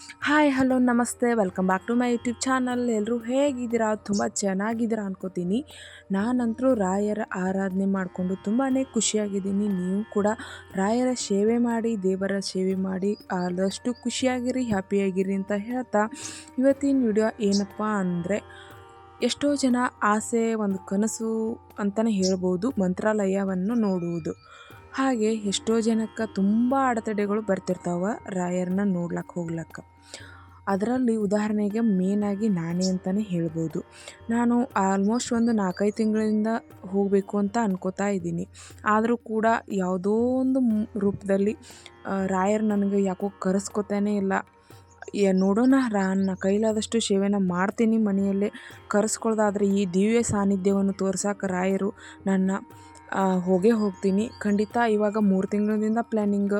Hi, hello, ನಮಸ್ತೆ. Welcome back to my YouTube channel. ಎಲ್ಲರೂ ಹೇಗಿದ್ದೀರಾ? ತುಂಬ ಚೆನ್ನಾಗಿದ್ದೀರಾ ಅನ್ಕೋತೀನಿ. ನಾನಂತರೂ ರಾಯರ ಆರಾಧನೆ ಮಾಡಿಕೊಂಡು ತುಂಬಾ ಖುಷಿಯಾಗಿದ್ದೀನಿ. ನೀವು ಕೂಡ ರಾಯರ ಸೇವೆ ಮಾಡಿ, ದೇವರ ಸೇವೆ ಮಾಡಿ ಆದಷ್ಟು ಖುಷಿಯಾಗಿರಿ, ಹ್ಯಾಪಿಯಾಗಿರಿ ಅಂತ ಹೇಳ್ತಾ ಇವತ್ತಿನ ವಿಡಿಯೋ ಏನಪ್ಪ ಅಂದರೆ, ಎಷ್ಟೋ ಜನ ಆಸೆ, ಒಂದು ಕನಸು ಅಂತಲೇ ಹೇಳ್ಬೋದು, ಮಂತ್ರಾಲಯವನ್ನು ನೋಡುವುದು. ಹಾಗೆ ಎಷ್ಟೋ ಜನಕ್ಕೆ ತುಂಬ ಅಡೆತಡೆಗಳು ಬರ್ತಿರ್ತಾವೆ ರಾಯರನ್ನ ನೋಡ್ಲಕ್ಕೆ ಹೋಗ್ಲಕ್ಕೆ. ಅದರಲ್ಲಿ ಉದಾಹರಣೆಗೆ ಮೇನಾಗಿ ನಾನೇ ಅಂತಲೇ ಹೇಳ್ಬೋದು. ನಾನು ಆಲ್ಮೋಸ್ಟ್ ಒಂದು ನಾಲ್ಕೈದು ತಿಂಗಳಿಂದ ಹೋಗಬೇಕು ಅಂತ ಅನ್ಕೋತಾ ಇದ್ದೀನಿ. ಆದರೂ ಕೂಡ ಯಾವುದೋ ಒಂದು ರೂಪದಲ್ಲಿ ರಾಯರು ನನಗೆ ಯಾಕೋ ಕರೆಸ್ಕೊತಾನೇ ಇಲ್ಲ. ನೋಡೋಣ ರಾ ನನ್ನ ಕೈಲಾದಷ್ಟು ಸೇವೆನ ಮಾಡ್ತೀನಿ ಮನೆಯಲ್ಲೇ. ಕರೆಸ್ಕೊಳ್ದಾದ್ರೆ ಈ ದಿವ್ಯ ಸಾನ್ನಿಧ್ಯವನ್ನು ತೋರ್ಸಕ್ಕೆ ರಾಯರು ನನ್ನ ಹೋಗೇ ಹೋಗ್ತೀನಿ. ಖಂಡಿತ ಇವಾಗ ಮೂರು ತಿಂಗಳಿಂದ ಪ್ಲ್ಯಾನಿಂಗ್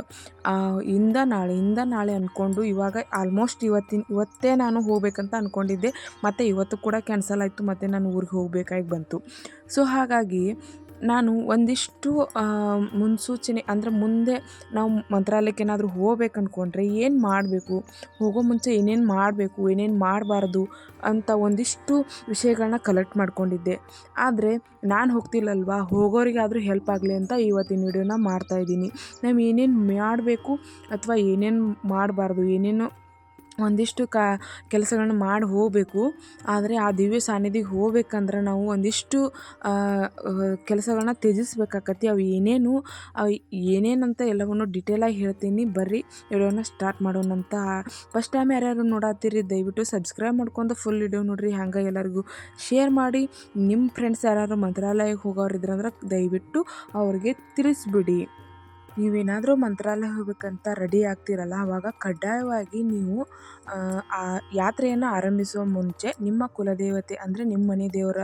ಇಂದ ನಾಳೆ ಇಂದ ನಾಳೆ ಅಂದ್ಕೊಂಡು ಇವಾಗ ಆಲ್ಮೋಸ್ಟ್ ಇವತ್ತಿನ, ಇವತ್ತೇ ನಾನು ಹೋಗಬೇಕಂತ ಅಂದ್ಕೊಂಡಿದ್ದೆ ಮತ್ತು ಇವತ್ತು ಕೂಡ ಕ್ಯಾನ್ಸಲ್ ಆಯಿತು. ಮತ್ತು ನಾನು ಊರಿಗೆ ಹೋಗಬೇಕಾಗಿ ಬಂತು. ಸೊ ಹಾಗಾಗಿ ನಾನು ಒಂದಿಷ್ಟು ಮುನ್ಸೂಚನೆ ಅಂದರೆ ಮುಂದೆ ನಾವು ಮಂತ್ರಾಲಯಕ್ಕೆ ಏನಾದರೂ ಹೋಗ್ಬೇಕು ಅಂದ್ಕೊಂಡ್ರೆ ಏನು ಮಾಡಬೇಕು? ಹೋಗೋ ಮುಂಚೆ ಏನೇನು ಮಾಡಬೇಕು? ಏನೇನು ಮಾಡಬಾರ್ದು? ಅಂತ ಒಂದಿಷ್ಟು ವಿಷಯಗಳನ್ನ ಕಲೆಕ್ಟ್ ಮಾಡ್ಕೊಂಡಿದ್ದೆ. ಆದರೆ ನಾನು ಹೋಗ್ತಿಲ್ಲಲ್ವಾ ಹೋಗೋರಿಗಾದರೂ ಹೆಲ್ಪ್ ಆಗಲಿ ಅಂತ ಇವತ್ತಿನ ವಿಡಿಯೋನ ಮಾಡ್ತಾಯಿದ್ದೀನಿ ನಾವು ಏನೇನು ಮಾಡಬೇಕು ಅಥವಾ ಏನೇನು ಮಾಡಬಾರ್ದು? ಏನೇನು ಒಂದಿಷ್ಟು ಕ ಕೆಲಸಗಳನ್ನ ಮಾಡಿ ಹೋಗಬೇಕು. ಆದರೆ ಆ ದಿವ್ಯ ಸಾನ್ನಿಧಿಗೆ ಹೋಗ್ಬೇಕಂದ್ರೆ ನಾವು ಒಂದಿಷ್ಟು ಕೆಲಸಗಳನ್ನ ತ್ಯಜಿಸ್ಬೇಕಾಕತಿ ಅವು ಏನೇನು, ಅವು ಏನೇನಂತ ಎಲ್ಲವನ್ನು ಡಿಟೇಲಾಗಿ ಹೇಳ್ತೀನಿ. ಬರ್ರಿ, ವಿಡಿಯೋನ ಸ್ಟಾರ್ಟ್ ಮಾಡೋಣಂತ ಫಸ್ಟ್ ಟೈಮ್ ಯಾರ್ಯಾರು ನೋಡತ್ತೀರಿ, ದಯವಿಟ್ಟು ಸಬ್ಸ್ಕ್ರೈಬ್ ಮಾಡ್ಕೊಂಡು ಫುಲ್ ವಿಡಿಯೋ ನೋಡ್ರಿ. ಹಂಗೆ ಎಲ್ಲರಿಗೂ ಶೇರ್ ಮಾಡಿ. ನಿಮ್ಮ ಫ್ರೆಂಡ್ಸ್ ಯಾರು ಮಂತ್ರಾಲಯಕ್ಕೆ ಹೋಗೋರು ಇದ್ರಂದ್ರೆ ದಯವಿಟ್ಟು ಅವ್ರಿಗೆ ತಿಳಿಸ್ಬಿಡಿ. ನೀವೇನಾದರೂ ಮಂತ್ರಾಲಯ ಹೋಗಬೇಕಂತ ರೆಡಿ ಆಗ್ತೀರಲ್ಲ ಆವಾಗ ಕಡ್ಡಾಯವಾಗಿ ನೀವು, ಆ ಯಾತ್ರೆಯನ್ನು ಆರಂಭಿಸುವ ಮುಂಚೆ ನಿಮ್ಮ ಕುಲದೇವತೆ ಅಂದರೆ ನಿಮ್ಮ ಮನೆ ದೇವರ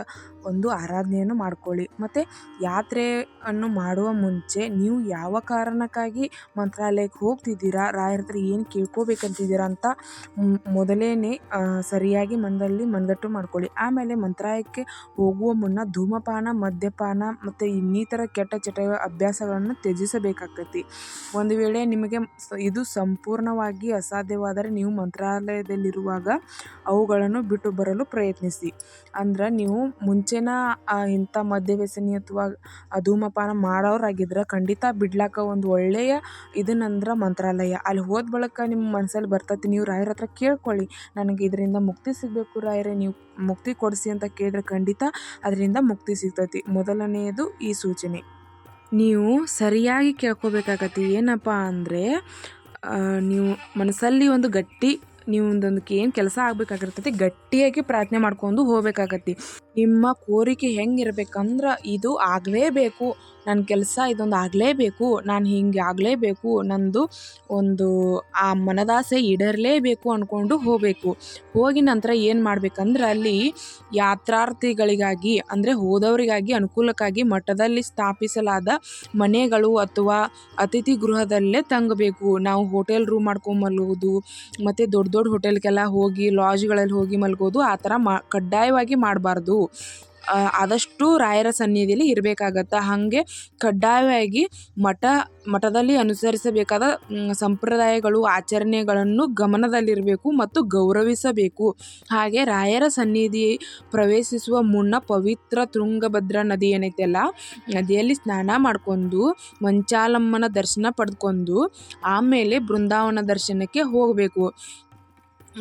ಒಂದು ಆರಾಧನೆಯನ್ನು ಮಾಡ್ಕೊಳ್ಳಿ. ಮತ್ತು ಯಾತ್ರೆಯನ್ನು ಮಾಡುವ ಮುಂಚೆ ನೀವು ಯಾವ ಕಾರಣಕ್ಕಾಗಿ ಮಂತ್ರಾಲಯಕ್ಕೆ ಹೋಗ್ತಿದ್ದೀರಾ, ರಾಯರ ಹತ್ರ ಏನು ಕೇಳ್ಕೋಬೇಕಂತಿದ್ದೀರಾ ಅಂತ ಮೊದಲೇ ಸರಿಯಾಗಿ ಮನದಲ್ಲಿ ಮನದಟ್ಟು ಮಾಡ್ಕೊಳ್ಳಿ. ಆಮೇಲೆ ಮಂತ್ರಾಲಯಕ್ಕೆ ಹೋಗುವ ಮುನ್ನ ಧೂಮಪಾನ, ಮದ್ಯಪಾನ ಮತ್ತು ಇನ್ನಿತರ ಕೆಟ್ಟ ಚಟ ಅಭ್ಯಾಸಗಳನ್ನು ತ್ಯಜಿಸಬೇಕಾಗ್ತೈತಿ ಒಂದು ವೇಳೆ ನಿಮಗೆ ಇದು ಸಂಪೂರ್ಣವಾಗಿ ಅಸಾಧ್ಯವಾದರೆ ನೀವು ಮಂತ್ರಾಲಯದಲ್ಲಿರುವಾಗ ಅವುಗಳನ್ನು ಬಿಟ್ಟು ಬರಲು ಪ್ರಯತ್ನಿಸಿ. ಅಂದ್ರೆ ನೀವು ಮುಂಚೆನ ಇಂಥ ಮದ್ಯವ್ಯಸನಿ ಅಥವಾ ಧೂಮಪಾನ ಮಾಡೋರಾಗಿದ್ರೆ ಖಂಡಿತ ಬಿಡ್ಲಾಕ ಒಂದು ಒಳ್ಳೆಯ ಇದನ್ನಂದ್ರೆ ಮಂತ್ರಾಲಯ. ಅಲ್ಲಿ ಹೋದ ಬಳಿಕ ನಿಮ್ಮ ಮನಸ್ಸಲ್ಲಿ ಬರ್ತೈತಿ, ನೀವು ರಾಯರ ಹತ್ರ ಕೇಳ್ಕೊಳ್ಳಿ. ನನಗೆ ಇದರಿಂದ ಮುಕ್ತಿ ಸಿಗಬೇಕು ರಾಯರೇ, ನೀವು ಮುಕ್ತಿ ಕೊಡಿಸಿ ಅಂತ ಕೇಳಿದ್ರೆ ಖಂಡಿತ ಅದರಿಂದ ಮುಕ್ತಿ ಸಿಗ್ತೈತಿ. ಮೊದಲನೆಯದು ಈ ಸೂಚನೆ. ನೀವು ಸರಿಯಾಗಿ ಕೇಳ್ಕೊಬೇಕಾಗತ್ತೆ. ಏನಪ್ಪ ಅಂದರೆ ನೀವು ಮನಸ್ಸಲ್ಲಿ ಒಂದು ಗಟ್ಟಿ, ನೀವು ಒಂದೊಂದಕ್ಕೆ ಏನು ಕೆಲಸ ಆಗಬೇಕಾಗಿರ್ತೈತಿ, ಗಟ್ಟಿಯಾಗಿ ಪ್ರಾರ್ಥನೆ ಮಾಡ್ಕೊಂಡು ಹೋಗ್ಬೇಕಾಗತ್ತೆ. ನಿಮ್ಮ ಕೋರಿಕೆ ಹೆಂಗಿರ್ಬೇಕಂದ್ರೆ ಇದು ಆಗಲೇಬೇಕು. ನನ್ನ ಕೆಲಸ ಇದೊಂದು ಆಗಲೇಬೇಕು. ನಾನು ಹಿಂಗೆ ಆಗಲೇಬೇಕು. ನಂದು ಒಂದು, ಆ ಮನದಾಸೆ ಈಡೇರಲೇಬೇಕು ಅಂದ್ಕೊಂಡು ಹೋಗಬೇಕು. ಹೋಗಿ ನಂತರ ಏನು ಮಾಡ್ಬೇಕಂದ್ರೆ ಅಲ್ಲಿ ಯಾತ್ರಾರ್ಥಿಗಳಿಗಾಗಿ, ಅಂದರೆ ಹೋದವರಿಗಾಗಿ ಅನುಕೂಲಕ್ಕಾಗಿ ಮಠದಲ್ಲಿ ಸ್ಥಾಪಿಸಲಾದ ಮನೆಗಳು ಅಥವಾ ಅತಿಥಿ ಗೃಹದಲ್ಲೇ ತಂಗಬೇಕು. ನಾವು ಹೋಟೆಲ್ ರೂಮ್ ಮಾಡ್ಕೊಂಡು ಮಲಗೋದು, ಮತ್ತು ದೊಡ್ಡ ದೊಡ್ಡ ಹೋಟೆಲ್ಗೆಲ್ಲ ಹೋಗಿ ಲಾಜ್ಗಳಲ್ಲಿ ಹೋಗಿ ಮಲ್ಗೋದು, ಆ ಥರ ಮಾ, ಕಡ್ಡಾಯವಾಗಿ ಮಾಡಬಾರ್ದು. ಆದಷ್ಟು ರಾಯರ ಸನ್ನಿಧಿಯಲ್ಲಿ ಇರಬೇಕಾಗತ್ತೆ. ಹಾಗೆ ಕಡ್ಡಾಯವಾಗಿ ಮಠ, ಮಠದಲ್ಲಿ ಅನುಸರಿಸಬೇಕಾದ ಸಂಪ್ರದಾಯಗಳು, ಆಚರಣೆಗಳನ್ನು ಗಮನದಲ್ಲಿರಬೇಕು ಮತ್ತು ಗೌರವಿಸಬೇಕು. ಹಾಗೆ ರಾಯರ ಸನ್ನಿಧಿ ಪ್ರವೇಶಿಸುವ ಮುನ್ನ ಪವಿತ್ರ ತುಂಗಭದ್ರಾ ನದಿ ಏನೈತೆಲ್ಲ, ನದಿಯಲ್ಲಿ ಸ್ನಾನ ಮಾಡ್ಕೊಂಡು, ಮಂಚಾಲಮ್ಮನ ದರ್ಶನ ಪಡ್ಕೊಂಡು, ಆಮೇಲೆ ಬೃಂದಾವನ ದರ್ಶನಕ್ಕೆ ಹೋಗಬೇಕು.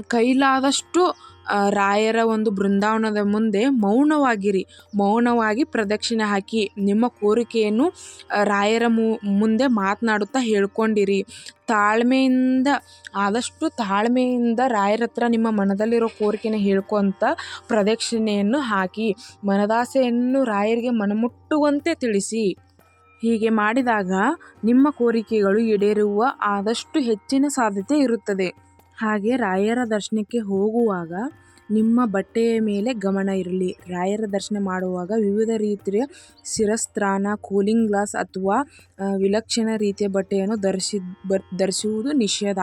ಕೈಲಾದಷ್ಟು ರಾಯರ ಒಂದು ಬೃಂದಾವನದ ಮುಂದೆ ಮೌನವಾಗಿರಿ. ಮೌನವಾಗಿ ಪ್ರದಕ್ಷಿಣೆ ಹಾಕಿ ನಿಮ್ಮ ಕೋರಿಕೆಯನ್ನು ರಾಯರ ಮುಂದೆ ಮಾತನಾಡುತ್ತಾ ಹೇಳ್ಕೊಂಡಿರಿ. ತಾಳ್ಮೆಯಿಂದ, ಆದಷ್ಟು ತಾಳ್ಮೆಯಿಂದ ರಾಯರ ಹತ್ರ ನಿಮ್ಮ ಮನದಲ್ಲಿರೋ ಕೋರಿಕೆನ ಹೇಳ್ಕೊತ ಪ್ರದಕ್ಷಿಣೆಯನ್ನು ಹಾಕಿ, ಮನದಾಸೆಯನ್ನು ರಾಯರಿಗೆ ಮನಮುಟ್ಟುವಂತೆ ತಿಳಿಸಿ. ಹೀಗೆ ಮಾಡಿದಾಗ ನಿಮ್ಮ ಕೋರಿಕೆಗಳು ಈಡೇರುವ ಆದಷ್ಟು ಹೆಚ್ಚಿನ ಸಾಧ್ಯತೆ ಇರುತ್ತದೆ. ಹಾಗೆ ರಾಯರ ದರ್ಶನಕ್ಕೆ ಹೋಗುವಾಗ ನಿಮ್ಮ ಬಟ್ಟೆಯ ಮೇಲೆ ಗಮನ ಇರಲಿ. ರಾಯರ ದರ್ಶನ ಮಾಡುವಾಗ ವಿವಿಧ ರೀತಿಯ ಶಿರಸ್ತ್ರಾನ, ಕೂಲಿಂಗ್ ಗ್ಲಾಸ್ ಅಥವಾ ವಿಲಕ್ಷಣ ರೀತಿಯ ಬಟ್ಟೆಯನ್ನು ಧರಿಸಿ ಧರಿಸುವುದು ನಿಷೇಧ.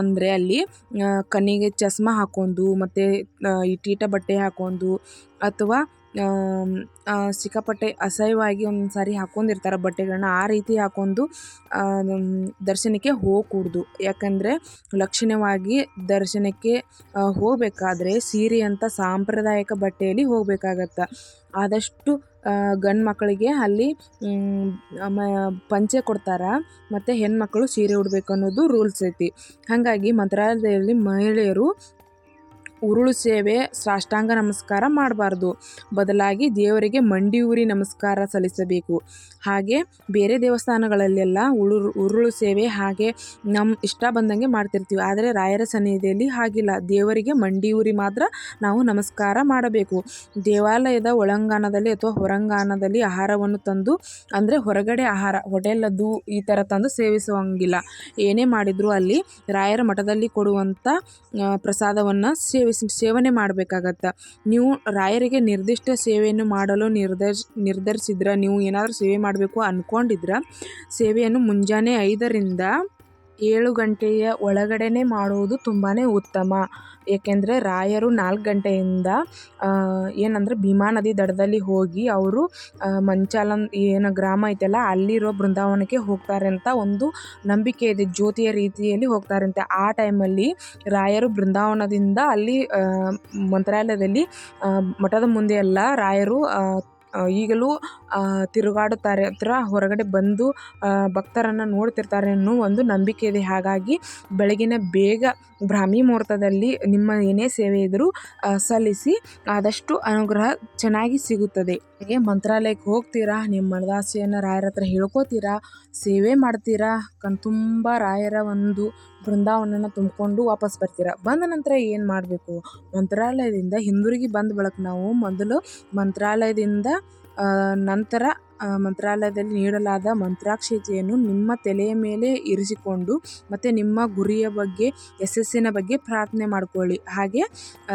ಅಂದರೆ ಅಲ್ಲಿ ಕಣ್ಣಿಗೆ ಚಸ್ಮಾ ಹಾಕೊಂಡು, ಮತ್ತು ಇಟೀಟ ಬಟ್ಟೆ ಹಾಕೊಂಡು ಅಥವಾ ಸಿಕ್ಕಾಪಟ್ಟೆ ಅಸಹ್ಯವಾಗಿ ಒಂದ್ಸಾರಿ ಸಾರಿ ಹಾಕ್ಕೊಂಡಿರ್ತಾರೆ ಬಟ್ಟೆಗಳನ್ನ ಆ ರೀತಿ ಹಾಕೊಂಡು ದರ್ಶನಕ್ಕೆ ಹೋಗಕೂಡ್ದು. ಯಾಕಂದರೆ ಲಕ್ಷಣವಾಗಿ ದರ್ಶನಕ್ಕೆ ಹೋಗಬೇಕಾದ್ರೆ ಸೀರೆ ಅಂತ ಸಾಂಪ್ರದಾಯಿಕ ಬಟ್ಟೆಯಲ್ಲಿ ಹೋಗಬೇಕಾಗತ್ತೆ. ಆದಷ್ಟು ಗಂಡು ಮಕ್ಕಳಿಗೆ ಅಲ್ಲಿ ಪಂಚೆ ಕೊಡ್ತಾರೆ, ಮತ್ತು ಹೆಣ್ಮಕ್ಳು ಸೀರೆ ಉಡಬೇಕು ಅನ್ನೋದು ರೂಲ್ಸ್ ಐತಿ. ಹಾಗಾಗಿ ಮಂತ್ರಾಲಯದಲ್ಲಿ ಮಹಿಳೆಯರು ಉರುಳು ಸೇವೆ ಸಾಷ್ಟಾಂಗ ನಮಸ್ಕಾರ ಮಾಡಬಾರ್ದು. ಬದಲಾಗಿ ದೇವರಿಗೆ ಮಂಡಿ ಉರಿ ನಮಸ್ಕಾರ ಸಲ್ಲಿಸಬೇಕು. ಹಾಗೆ ಬೇರೆ ದೇವಸ್ಥಾನಗಳಲ್ಲೆಲ್ಲ ಉರುಳು ಉರುಳು ಸೇವೆ ಹಾಗೆ ನಮ್ಮ ಇಷ್ಟ ಬಂದಂಗೆ ಮಾಡ್ತಿರ್ತೀವಿ. ಆದರೆ ರಾಯರ ಸನ್ನಿಧಿಯಲ್ಲಿ ಹಾಗಿಲ್ಲ. ದೇವರಿಗೆ ಮಂಡಿ ಉರಿ ಮಾತ್ರ ನಾವು ನಮಸ್ಕಾರ ಮಾಡಬೇಕು. ದೇವಾಲಯದ ಒಳಾಂಗಣದಲ್ಲಿ ಅಥವಾ ಹೊರಾಂಗಣದಲ್ಲಿ ಆಹಾರವನ್ನು ತಂದು, ಅಂದರೆ ಹೊರಗಡೆ ಆಹಾರ ಹೋಟೆಲದ್ದು ಈ ಥರ ತಂದು ಸೇವಿಸುವಂಗಿಲ್ಲ. ಏನೇ ಮಾಡಿದರೂ ಅಲ್ಲಿ ರಾಯರ ಮಠದಲ್ಲಿ ಕೊಡುವಂಥ ಪ್ರಸಾದವನ್ನು ಸೇವಿಸಿ ಸೇವನೆ ಮಾಡಬೇಕಾಗತ್ತೆ? ನೀವು ರಾಯರಿಗೆ ನಿರ್ದಿಷ್ಟ ಸೇವೆಯನ್ನು ಮಾಡಲು ನಿರ್ಧರ್ಸ್ ನಿರ್ಧರಿಸಿದ್ರೆ, ನೀವು ಏನಾದರೂ ಸೇವೆ ಮಾಡಬೇಕು ಅಂದ್ಕೊಂಡಿದ್ರೆ ಸೇವೆಯನ್ನು ಮುಂಜಾನೆ ಐದರಿಂದ ಏಳು ಗಂಟೆಯ ಒಳಗಡೆನೇ ಮಾಡುವುದು ತುಂಬಾ ಉತ್ತಮ. ಏಕೆಂದರೆ ರಾಯರು ನಾಲ್ಕು ಗಂಟೆಯಿಂದ ಏನಂದರೆ ಭೀಮಾ ನದಿ ದಡದಲ್ಲಿ ಹೋಗಿ ಅವರು ಮಂಚಾಲನ್, ಏನು ಗ್ರಾಮ ಐತಲ್ಲ, ಅಲ್ಲಿರೋ ಬೃಂದಾವನಕ್ಕೆ ಹೋಗ್ತಾರೆ ಅಂತ ಒಂದು ನಂಬಿಕೆ ಇದೆ, ಜ್ಯೋತಿಯ ರೀತಿಯಲ್ಲಿ ಹೋಗ್ತಾರಂತೆ. ಆ ಟೈಮಲ್ಲಿ ರಾಯರು ಬೃಂದಾವನದಿಂದ ಅಲ್ಲಿ ಮಂತ್ರಾಲಯದಲ್ಲಿ ಮಠದ ಮುಂದೆ ಎಲ್ಲ ರಾಯರು ಈಗಲೂ ತಿರುಗಾಡುತ್ತಾರೆ ಹತ್ರ, ಹೊರಗಡೆ ಬಂದು ಭಕ್ತರನ್ನು ನೋಡ್ತಿರ್ತಾರೆ ಅನ್ನೋ ಒಂದು ನಂಬಿಕೆ ಇದೆ. ಹಾಗಾಗಿ ಬೆಳಗಿನ ಬೇಗ ಬ್ರಾಹ್ಮಿ ಮುಹೂರ್ತದಲ್ಲಿ ನಿಮ್ಮ ಏನೇ ಸೇವೆ ಇದ್ದರೂ ಸಲ್ಲಿಸಿ ಆದಷ್ಟು ಅನುಗ್ರಹ ಚೆನ್ನಾಗಿ ಸಿಗುತ್ತದೆ. ಹಾಗೆ ಮಂತ್ರಾಲಯಕ್ಕೆ ಹೋಗ್ತೀರಾ? ನಿಮ್ಮ ಮನದಾಸೆಯನ್ನು ರಾಯರ ಹತ್ರ ಹೇಳ್ಕೋತೀರಾ? ಸೇವೆ ಮಾಡ್ತೀರಾ? ಕಣ್ ತುಂಬ ರಾಯರ ಒಂದು ಬೃಂದಾವನನ ತುಂಬಿಕೊಂಡು ವಾಪಸ್ ಬರ್ತೀರಾ? ಬಂದ ನಂತರ ಏನು ಮಾಡಬೇಕು? ಮಂತ್ರಾಲಯದಿಂದ ಹಿಂದಿರುಗಿ ಬಂದ ಬಳಕ ನಾವು ಮೊದಲು ಮಂತ್ರಾಲಯದಿಂದ ನಂತರ ಮಂತ್ರಾಲಯದಲ್ಲಿ ನೀಡಲಾದ ಮಂತ್ರಾಕ್ಷತೆಯನ್ನು ನಿಮ್ಮ ತಲೆಯ ಮೇಲೆ ಇರಿಸಿಕೊಂಡು ಮತ್ತು ನಿಮ್ಮ ಗುರಿಯ ಬಗ್ಗೆ, ಯಶಸ್ಸಿನ ಬಗ್ಗೆ ಪ್ರಾರ್ಥನೆ ಮಾಡಿಕೊಳ್ಳಿ. ಹಾಗೆ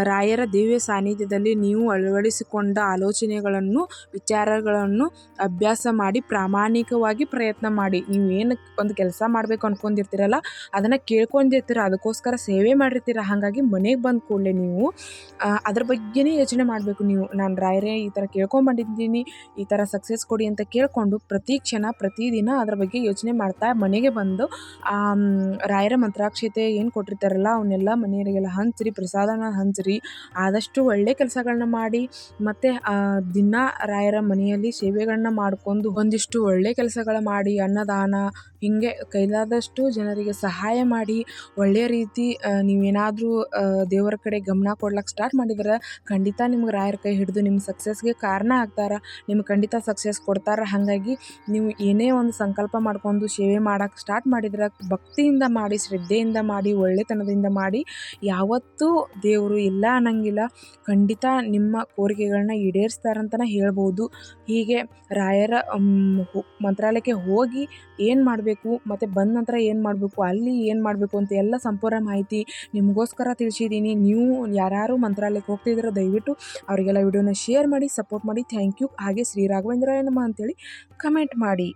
ರಾಯರ ದಿವ್ಯ ಸಾನ್ನಿಧ್ಯದಲ್ಲಿ ನೀವು ಅಳವಡಿಸಿಕೊಂಡ ಆಲೋಚನೆಗಳನ್ನು, ವಿಚಾರಗಳನ್ನು ಅಭ್ಯಾಸ ಮಾಡಿ ಪ್ರಾಮಾಣಿಕವಾಗಿ ಪ್ರಯತ್ನ ಮಾಡಿ. ನೀವು ಏನು ಒಂದು ಕೆಲಸ ಮಾಡಬೇಕು ಅಂದ್ಕೊಂಡಿರ್ತೀರಲ್ಲ ಅದನ್ನು ಕೇಳ್ಕೊಂಡಿರ್ತೀರ, ಅದಕ್ಕೋಸ್ಕರ ಸೇವೆ ಮಾಡಿರ್ತೀರ, ಹಾಗಾಗಿ ಮನೆಗೆ ಬಂದ ಕೂಡಲೇ ನೀವು ಅದ್ರ ಬಗ್ಗೆನೇ ಯೋಚನೆ ಮಾಡಬೇಕು ನೀವು. ನಾನು ರಾಯರೇ ಈ ಥರ ಕೇಳ್ಕೊಂಬಂದಿದ್ದೀನಿ ಈ ಥರ ಸಕ್ಸಸ್ ಕೊಡಿ ಅಂತ ಕೇಳಿಕೊಂಡು ಪ್ರತಿ ಕ್ಷಣ ಪ್ರತಿದಿನ ಅದರ ಬಗ್ಗೆ ಯೋಚನೆ ಮಾಡ್ತಾ ಮನೆಗೆ ಬಂದು ರಾಯರ ಮಂತ್ರಾಕ್ಷತೆ ಏನು ಕೊಟ್ಟಿರ್ತಾರಲ್ಲ ಅವನ್ನೆಲ್ಲ ಮನೆಯವರಿಗೆಲ್ಲ ಹಂಚ್ರಿ, ಪ್ರಸಾದನ ಹಂಚ್ರಿ, ಆದಷ್ಟು ಒಳ್ಳೆ ಕೆಲಸಗಳನ್ನ ಮಾಡಿ, ಮತ್ತು ದಿನ ರಾಯರ ಮನೆಯಲ್ಲಿ ಸೇವೆಗಳನ್ನ ಮಾಡ್ಕೊಂಡು ಒಂದಿಷ್ಟು ಒಳ್ಳೆ ಕೆಲಸಗಳ ಮಾಡಿ, ಅನ್ನದಾನ, ಹೀಗೆ ಕೈಲಾದಷ್ಟು ಜನರಿಗೆ ಸಹಾಯ ಮಾಡಿ ಒಳ್ಳೆಯ ರೀತಿ ನೀವೇನಾದರೂ ದೇವರ ಕಡೆ ಗಮನ ಕೊಡ್ಲಿಕ್ಕೆ ಸ್ಟಾರ್ಟ್ ಮಾಡಿದ್ರೆ ಖಂಡಿತ ನಿಮ್ಗೆ ರಾಯರ ಕೈ ಹಿಡಿದು ನಿಮ್ಮ ಸಕ್ಸಸ್ಗೆ ಕಾರಣ ಆಗ್ತಾರೆ. ನಿಮ್ಗೆ ಖಂಡಿತ ಸಕ್ಸಸ್ ಕೊಡ್ತಾರೆ. ಹಾಗಾಗಿ ನೀವು ಏನೇ ಒಂದು ಸಂಕಲ್ಪ ಮಾಡ್ಕೊಂಡು ಸೇವೆ ಮಾಡೋಕೆ ಸ್ಟಾರ್ಟ್ ಮಾಡಿದ್ರೆ ಭಕ್ತಿಯಿಂದ ಮಾಡಿ, ಶ್ರದ್ಧೆಯಿಂದ ಮಾಡಿ, ಒಳ್ಳೆತನದಿಂದ ಮಾಡಿ, ಯಾವತ್ತೂ ದೇವರು ಇಲ್ಲ ಅನ್ನಂಗಿಲ್ಲ. ಖಂಡಿತ ನಿಮ್ಮ ಕೋರಿಕೆಗಳನ್ನ ಈಡೇರಿಸ್ತಾರಂತಲೇ ಹೇಳ್ಬೋದು. ಹೀಗೆ ರಾಯರ ಮಂತ್ರಾಲಯಕ್ಕೆ ಹೋಗಿ ಏನು ಮಾಡಬೇಕು, ಮತ್ತು ಬಂದ ನಂತರ ಏನು ಮಾಡಬೇಕು, ಅಲ್ಲಿ ಏನು ಮಾಡಬೇಕು ಅಂತ ಎಲ್ಲ ಸಂಪೂರ್ಣ ಮಾಹಿತಿ ನಿಮಗೋಸ್ಕರ ತಿಳಿಸಿದ್ದೀನಿ. ನೀವು ಯಾರ್ಯಾರು ಮಂತ್ರಾಲಯಕ್ಕೆ ಹೋಗ್ತಿದ್ದೀರೋ ದಯವಿಟ್ಟು ಅವರಿಗೆಲ್ಲ ವಿಡಿಯೋನ ಶೇರ್ ಮಾಡಿ, ಸಪೋರ್ಟ್ ಮಾಡಿ. Thank you. ಹಾಗೆ ಶ್ರೀ ರಾಘವೇಂದ್ರಾಯ ನಮಃ. ಅಂತೇಳಿ ಕಮೆಂಟ್ ಮಾಡಿ.